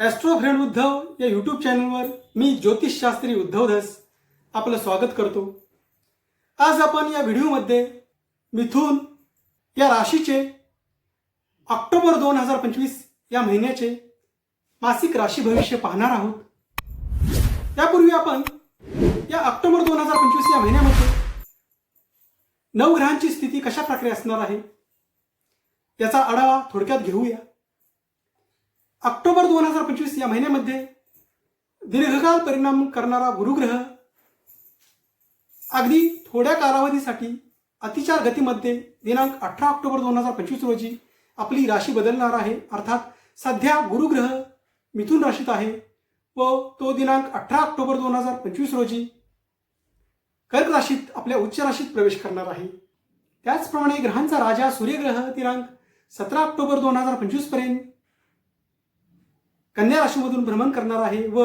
Austro friend Uddhav या YouTube चॅनलवर मी ज्योतिषशास्त्री उद्धव धस आपलं स्वागत करतो. आज आपण या व्हिडिओमध्ये मिथून या राशीचे ऑक्टोबर दोन हजार पंचवीस या महिन्याचे मासिक राशी भविष्य पाहणार आहोत. त्यापूर्वी आपण या ऑक्टोबर दोन हजार पंचवीस या महिन्यामध्ये नवग्रहांची स्थिती कशा प्रकारे असणार आहे याचा आढावा थोडक्यात घेऊया. ऑक्टोबर दोन हजार पंचवीस या महिन्यामध्ये दीर्घकाळ परिणाम करणारा गुरुग्रह अगदी थोड्या कालावधीसाठी अतिचार गतीमध्ये दिनांक अठरा ऑक्टोबर दोन हजार पंचवीस रोजी आपली राशी बदलणार आहे. अर्थात सध्या गुरुग्रह मिथुन राशीत आहे व तो दिनांक अठरा ऑक्टोबर दोन हजार पंचवीस रोजी कर्क राशीत आपल्या उच्च राशीत प्रवेश करणार आहे. त्याचप्रमाणे ग्रहांचा राजा सूर्यग्रह दिनांक सतरा ऑक्टोबर दोन हजार पंचवीसपर्यंत कन्या राशीमधून भ्रमण करणार आहे व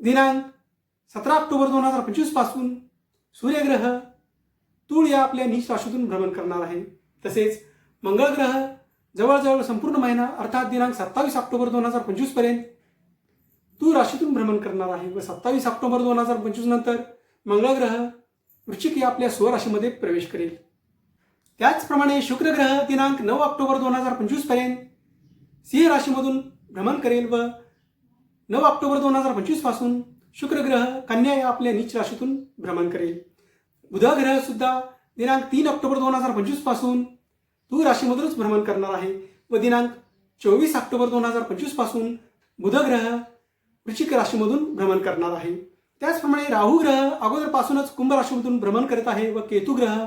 दिनांक सतरा ऑक्टोबर दोन हजार पंचवीसपासून सूर्यग्रह तूळ या आपल्या निश राशीतून भ्रमण करणार आहे. तसेच मंगळ ग्रह जवळजवळ संपूर्ण महिना अर्थात दिनांक सत्तावीस ऑक्टोबर दोन हजार पंचवीसपर्यंत तूळ राशीतून भ्रमण करणार आहे व सत्तावीस ऑक्टोबर दोन हजार पंचवीस नंतर मंगळ ग्रह वृश्चिक या आपल्या स्वराशीमध्ये प्रवेश करेल. त्याचप्रमाणे शुक्र ग्रह दिनांक नऊ ऑक्टोबर दोन हजार पंचवीसपर्यंत सिंह राशीमधून भ्रमण करेल व नऊ ऑक्टोबर दोन हजार पंचवीसपासून शुक्रग्रह कन्या या आपल्या नीच राशीतून भ्रमण करेल. बुध ग्रह सुद्धा दिनांक तीन ऑक्टोबर दोन हजार पंचवीसपासून तू राशीमधूनच भ्रमण करणार आहे व दिनांक चोवीस ऑक्टोबर दोन हजार पंचवीसपासून बुध ग्रह वृश्चिक राशीमधून भ्रमण करणार आहे. त्याचप्रमाणे राहू ग्रह अगोदरपासूनच कुंभ राशीमधून भ्रमण करत आहे व केतू ग्रह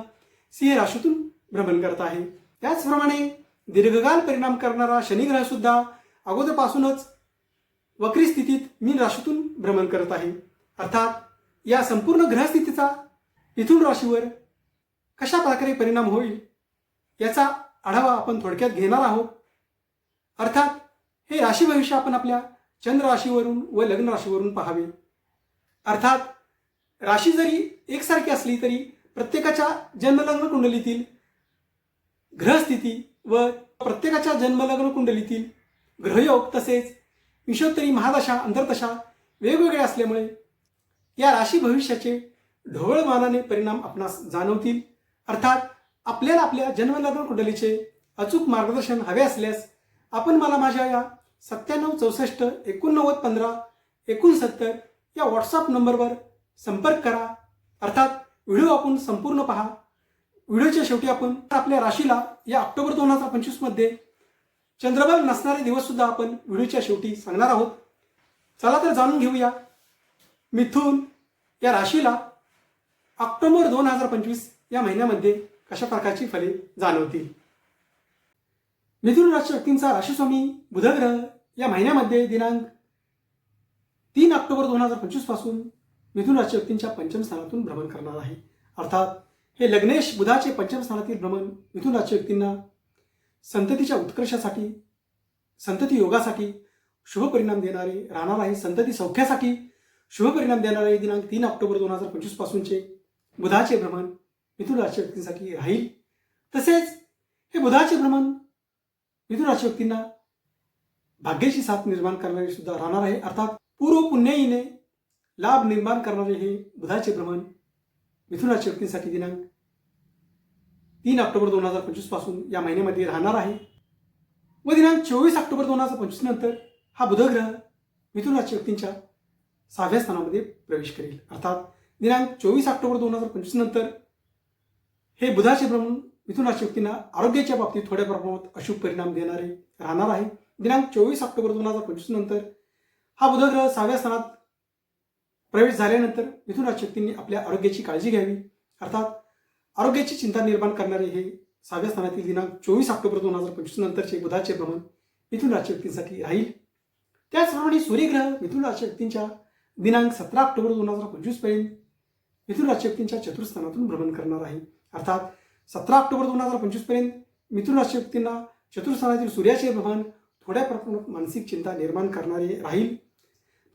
सिंह राशीतून भ्रमण करत आहे. त्याचप्रमाणे दीर्घकाल परिणाम करणारा शनिग्रह सुद्धा अगोदरपासूनच वक्री स्थितीत मीन राशीतून भ्रमण करत आहे. अर्थात या संपूर्ण ग्रहस्थितीचा मिथुन राशीवर कशा प्रकारे परिणाम होईल याचा आढावा आपण थोडक्यात घेणार आहोत. अर्थात हे राशी भविष्य आपण आपल्या चंद्र राशीवरून व लग्न राशीवरून पाहावे. अर्थात राशी जरी एकसारखी असली तरी प्रत्येकाच्या जन्मलग्न कुंडलीतील ग्रहस्थिती व प्रत्येकाच्या जन्मलग्न कुंडलीतील ग्रहयोग तसेच विषोत्तरी महादशा अंतरदशा वेगवेगळे असल्यामुळे या राशी भविष्याचे ढोळमानाने परिणाम आपणास जाणवतील. अर्थात आपल्याला आपल्या जन्मलग्न कुंडलीचे अचूक मार्गदर्शन हवे असल्यास आपण मला माझ्या या सत्त्याण्णव चौसष्ट एकोणनव्वद पंधरा एकोणसत्तर या व्हॉट्सअप नंबरवर संपर्क करा. अर्थात व्हिडिओ आपण संपूर्ण पहा. व्हिडिओच्या शेवटी आपण आपल्या राशीला या ऑक्टोबर दोन हजार पंचवीसमध्ये चंद्रबल नसणारे दिवस सुद्धा आपण व्हिडिओच्या शेवटी सांगणार आहोत. चला तर जाणून घेऊया. मिथून या राशीला ऑक्टोबर दोन हजार पंचवीस या महिन्यामध्ये कशा प्रकारची फले जाणवतील? मिथुन राशी व्यक्तींचा राशीस्वामी बुधग्रह या महिन्यामध्ये दिनांक तीन ऑक्टोबर दोन हजार पंचवीसपासून मिथुन राशी व्यक्तींच्या पंचम स्थानातून भ्रमण करणार आहे. अर्थात हे लग्नेश बुधाचे पंचम स्थानातील भ्रमण मिथुन राशी व्यक्तींना संततीच्या उत्कर्षासाठी संतती योगासाठी शुभ परिणाम देणारे राहणार आहे संतती सौख्यासाठी शुभ परिणाम देणारे दिनांक तीन ऑक्टोबर दोन हजार पंचवीस पासूनचे बुधाचे भ्रमण मिथुन राशी व्यक्तींसाठी राहील. तसेच हे बुधाचे भ्रमण मिथुन राशी व्यक्तींना भाग्याची साथ निर्माण करणारे सुद्धा राहणार आहे. अर्थात पूर्व पुण्याईने लाभ निर्माण करणारे हे बुधाचे भ्रमण मिथुन राशी व्यक्तींसाठी दिनांक तीन ऑक्टोबर दोन हजार पंचवीसपासून या महिन्यामध्ये राहणार आहे. व दिनांक चोवीस ऑक्टोबर दोन हजार पंचवीस नंतर हा बुधग्रह मिथुन राशी व्यक्तींच्या सहाव्या स्थानामध्ये प्रवेश करेल. अर्थात दिनांक चोवीस ऑक्टोबर दोन हजार पंचवीस नंतर हे बुधाचे भ्रमण मिथुन राशी व्यक्तींना आरोग्याच्या बाबतीत थोड्या प्रमाणात अशुभ परिणाम देणारे राहणार आहे. दिनांक चोवीस ऑक्टोबर दोन हजार पंचवीस नंतर हा बुधग्रह सहाव्या स्थानात प्रवेश झाल्यानंतर मिथुन राशी व्यक्तींनी आपल्या आरोग्याची काळजी घ्यावी. अर्थात आरोग्याची चिंता निर्माण करणारे हे सहाव्या स्थानातील दिनांक चोवीस ऑक्टोबर दोन हजार पंचवीस नंतरचे बुधाचे भ्रमण मिथुन राशी व्यक्तींसाठी राहील. त्याचप्रमाणे सूर्यग्रह मिथुन राशी व्यक्तींच्या दिनांक सतरा ऑक्टोबर दोन हजार पंचवीसपर्यंत मिथुन राशी व्यक्तींच्या चतुर्थस्थानातून भ्रमण करणार आहे. अर्थात सतरा ऑक्टोबर दोन हजार पंचवीसपर्यंत मिथुन राशी व्यक्तींना चतुर्थस्थानातील सूर्याचे भ्रमण थोड्या प्रमाणात मानसिक चिंता निर्माण करणारे राहील.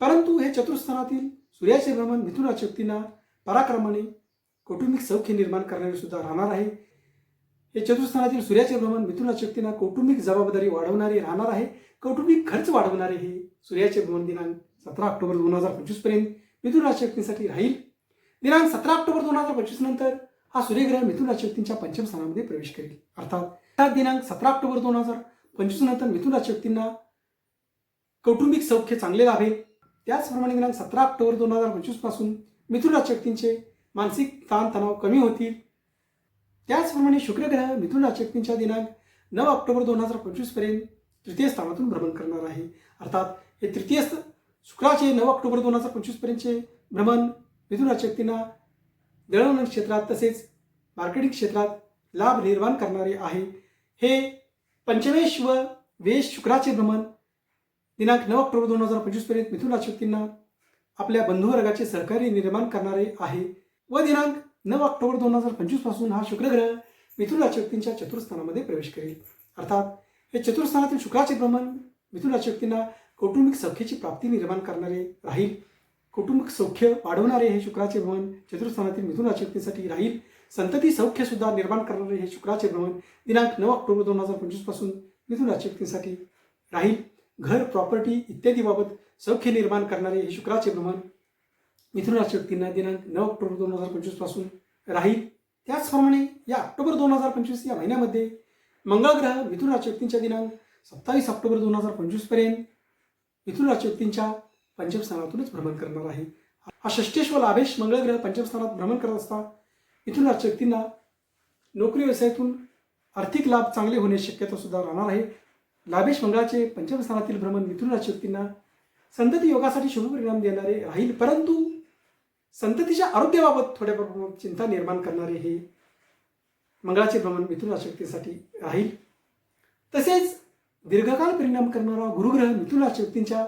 परंतु हे चतुर्थस्थानातील सूर्याचे भ्रमण मिथुन राशी व्यक्तींना पराक्रमाने कौटुंबिक सौख्य निर्माण करणारे सुद्धा राहणार आहे. हे चतुर्थानातील सूर्याचे भ्रमण मिथुन शक्तींना कौटुंबिक जबाबदारी वाढवणारे राहणार आहे. कौटुंबिक खर्च वाढवणारे हे सूर्याचे भ्रमण दिनांक सतरा ऑक्टोबर दोन हजार पंचवीसपर्यंत मिथुन शक्तींसाठी राहील. दिनांक सतरा ऑक्टोबर दोन हजार पंचवीस नंतर हा सूर्यग्रह मिथुन शक्तींच्या पंचम स्थानामध्ये प्रवेश करेल. अर्थात त्या दिनांक सतरा ऑक्टोबर दोन हजार पंचवीस नंतर मिथुन शक्तींना कौटुंबिक सौख्य चांगले लाभेल. त्याचप्रमाणे दिनांक सतरा ऑक्टोबर दोन हजार पंचवीसपासून मिथुन शक्तींचे मानसिक ताणतणाव कमी होतील. त्याचप्रमाणे शुक्रग्रह मिथुन राशी दिनांक नऊ ऑक्टोबर दोन हजार पंचवीसपर्यंत तृतीय स्थानातून भ्रमण करणार आहे. अर्थात हे तृतीय शुक्राचे नऊ ऑक्टोबर दोन हजार पंचवीस पर्यंतचे भ्रमण मिथुन राशी दळवण क्षेत्रात तसेच मार्केटिंग क्षेत्रात लाभ निर्माण करणारे आहे. हे पंचमेश व वेश शुक्राचे भ्रमण दिनांक नऊ ऑक्टोबर दोन हजार पंचवीसपर्यंत मिथुन राशी आपल्या बंधुवर्गाचे सहकार्य निर्माण करणारे आहे. व दिनांक नऊ ऑक्टोबर दोन हजार पंचवीसपासून हा शुक्रग्रह मिथुन राशी व्यक्तींच्या प्रवेश करेल. अर्थात हे चतुर्स्थानातील शुक्राचे भ्रमण मिथुन राशी व्यक्तींना कौटुंबिक सौख्याची प्राप्ती निर्माण करणारे राहील. कौटुंबिक सौख्य वाढवणारे हे शुक्राचे भ्रमण चतुर्स्थानातील मिथुन राशी राहील. संतती सौख्य सुद्धा निर्माण करणारे हे शुक्राचे भ्रमण दिनांक नऊ ऑक्टोबर दोन हजार पंचवीसपासून मिथुन राशी राहील. घर प्रॉपर्टी इत्यादी बाबत सौख्य निर्माण करणारे हे शुक्राचे भ्रमण मिथुन राशी व्यक्तींना दिनांक नऊ ऑक्टोबर दोन हजार पंचवीसपासून राहील. त्याचप्रमाणे या ऑक्टोबर दोन हजार पंचवीस या महिन्यामध्ये मंगळ ग्रह मिथुन राशी व्यक्तींच्या दिनांक सत्तावीस ऑक्टोबर दोन हजार पंचवीसपर्यंत मिथुन राशी व्यक्तींच्या पंचम स्थानातूनच भ्रमण करणार आहे. हा षष्टेश व लाभेश मंगळ ग्रह पंचम स्थानात भ्रमण करत असता मिथुन राशी व्यक्तींना नोकरी व्यवसायातून आर्थिक लाभ चांगले होण्याची शक्यता सुद्धा राहणार आहे. लाभेश मंगळाचे पंचम स्थानातील भ्रमण मिथुन राशी व्यक्तींना संतती योगासाठी शुभ परिणाम देणारे राहील. परंतु संततीच्या आरोग्याबाबत थोड्या प्रमाणात चिंता निर्माण करणारे हे मंगळाचे भ्रमण मिथुन राशी व्यक्तीसाठी राहील. तसेच दीर्घकाळ परिणाम करणारा गुरुग्रह मिथुन राशी व्यक्तींच्या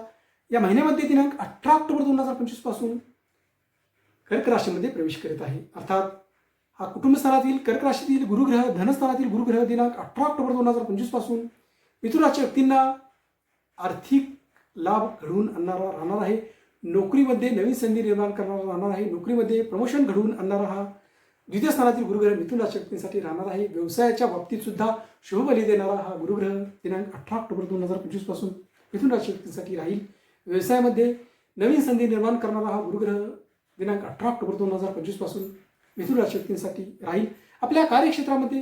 या महिन्यामध्ये दिनांक अठरा ऑक्टोबर दोन हजार पंचवीसपासून कर्क राशीमध्ये प्रवेश करीत आहे. अर्थात हा कुटुंबस्थानातील कर्क राशीतील गुरुग्रह धनस्थानातील गुरुग्रह दिनांक अठरा ऑक्टोबर दोन हजार पंचवीसपासून मिथुन व्यक्तींना आर्थिक लाभ घडवून आणणारा राहणार आहे. नोकरीमध्ये नवीन संधी निर्माण करणारा राहणार आहे नोकरीमध्ये प्रमोशन घडवून आणणारा हा द्वितीय स्थानातील गुरुग्रह मिथुन शक्तींसाठी राहणार आहे. व्यवसायाच्या बाबतीत सुद्धा शुभबली देणारा हा गुरुग्रह दिनांक अठरा ऑक्टोबर दोन हजार पंचवीसपासून मिथुन शक्तींसाठी राहील. व्यवसायामध्ये नवीन संधी निर्माण करणारा हा गुरुग्रह दिनांक अठरा ऑक्टोबर दोन हजार पंचवीसपासून मिथुन शक्तींसाठी राहील. आपल्या कार्यक्षेत्रामध्ये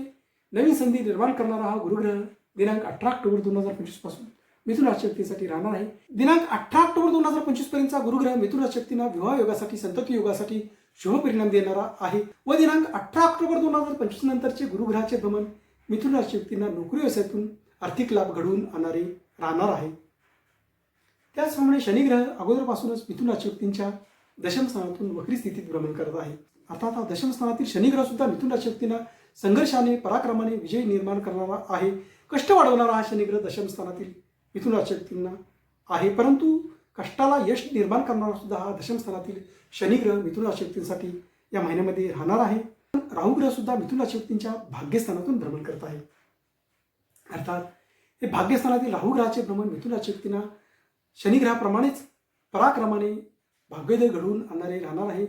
नवीन संधी निर्माण करणारा हा गुरुग्रह दिनांक अठरा ऑक्टोबर दोन हजार पंचवीसपासून मिथुन राशी व्यक्तीसाठी राहणार आहे. दिनांक अठरा ऑक्टोबर दोन हजार पंचवीस पर्यंतचा गुरुग्रह मिथुन राशी व्यक्तींना विवाह योगासाठी संतती योगासाठी शुभ परिणाम देणारा आहे. व दिनांक अठरा ऑक्टोबर दोन हजार पंचवीस नंतरचे गुरुग्रहाचे भ्रमण मिथुन राशी व्यक्तींना नोकरी व्यवसायातून आर्थिक लाभ घडवून आणणारे राहणार आहे. त्याचप्रमाणे शनिग्रह अगोदरपासूनच मिथुन राशी व्यक्तींच्या दशम स्थानातून वक्री स्थितीत भ्रमण करत आहे. अर्थात हा दशम स्थानातील शनिग्रह सुद्धा मिथुन राशी व्यक्तींना संघर्षाने पराक्रमाने विजय निर्माण करणारा आहे. कष्ट वाढवणारा हा शनिग्रह दशम स्थानातील मिथुन राशी आहे. परंतु कष्टाला यश निर्माण करणारा सुद्धा हा दशमस्थानातील शनिग्रह मिथुन राशक्तींसाठी या महिन्यामध्ये राहणार आहे. राहुग्रह सुद्धा मिथुन राशक्तींच्या भाग्यस्थानातून भ्रमण करत आहे. अर्थात हे भाग्यस्थानातील राहुग्रहाचे भ्रमण मिथुन राशक्तींना शनिग्रहाप्रमाणेच पराक्रमाने भाग्योदय घडवून आणणारे राहणार आहे.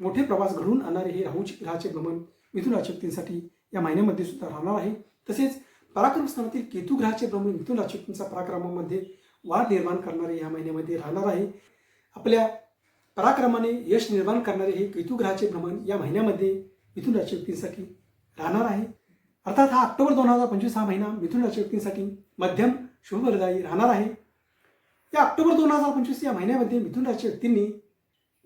मोठे प्रवास घडवून आणणारे हे राहू ग्रहाचे भ्रमण मिथुन राशक्तींसाठी या महिन्यामध्ये सुद्धा राहणार आहे. तसेच पराक्रम स्थानातील केतू ग्रहाचे भ्रमण मिथुन राशी पराक्रमामध्ये वाढ निर्माण करणारे या महिन्यामध्ये राहणार आहे. आपल्या पराक्रमाने यश निर्माण करणारे हे केतू ग्रहाचे भ्रमण या महिन्यामध्ये मिथुन राशीव्यक्तींसाठी राहणार आहे. अर्थात हा ऑक्टोबर दोन हजार पंचवीस हा महिना मिथुन राशीव्यक्तींसाठी मध्यम शुभफलदायी राहणार आहे. या ऑक्टोबर दोन हजार पंचवीस या महिन्यामध्ये मिथुन राशीव्यक्तींनी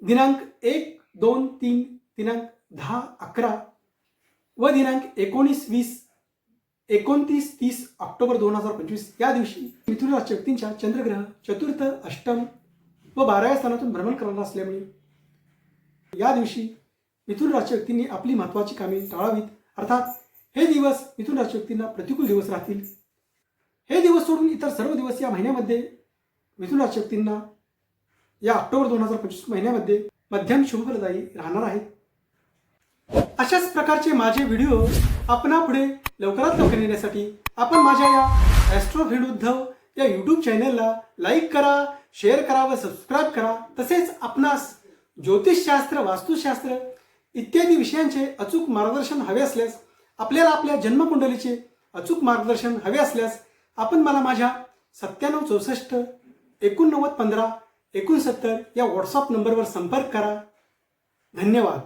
दिनांक एक दोन तीन दिनांक दहा अकरा व दिनांक एकोणीस वीस एकोणतीस तीस ऑक्टोबर दोन हजार पंचवीस या दिवशी मिथुन राशी व्यक्तींच्या चंद्रग्रह चतुर्थ अष्टम व बाराव्या स्थानातून भ्रमण करणार असल्यामुळे या दिवशी मिथुन राशी व्यक्तींनी आपली महत्त्वाची कामे टाळावीत. अर्थात हे दिवस मिथुन राशी व्यक्तींना प्रतिकूल दिवस राहतील. हे दिवस सोडून इतर सर्व दिवस या महिन्यामध्ये मिथुन राशी व्यक्तींना या ऑक्टोबर दोन हजार पंचवीस महिन्यामध्ये मध्यम शुभफलदायी राहणार आहेत. अशाच प्रकारचे माझे व्हिडिओ आपणापुढे लवकरात लवकर येण्यासाठी आपण माझ्या या ॲस्ट्रो भेड उद्धव या यूट्यूब चॅनलला लाईक करा शेअर करा व सबस्क्राईब करा. तसेच आपणास ज्योतिषशास्त्र वास्तुशास्त्र इत्यादी विषयांचे अचूक मार्गदर्शन हवे असल्यास आपल्याला आपल्या जन्मकुंडलीचे अचूक मार्गदर्शन हवे असल्यास आपण मला माझ्या सत्त्याण्णव चौसष्ट एकोणनव्वद पंधरा एकोणसत्तर या व्हॉट्सअप नंबरवर संपर्क करा. धन्यवाद.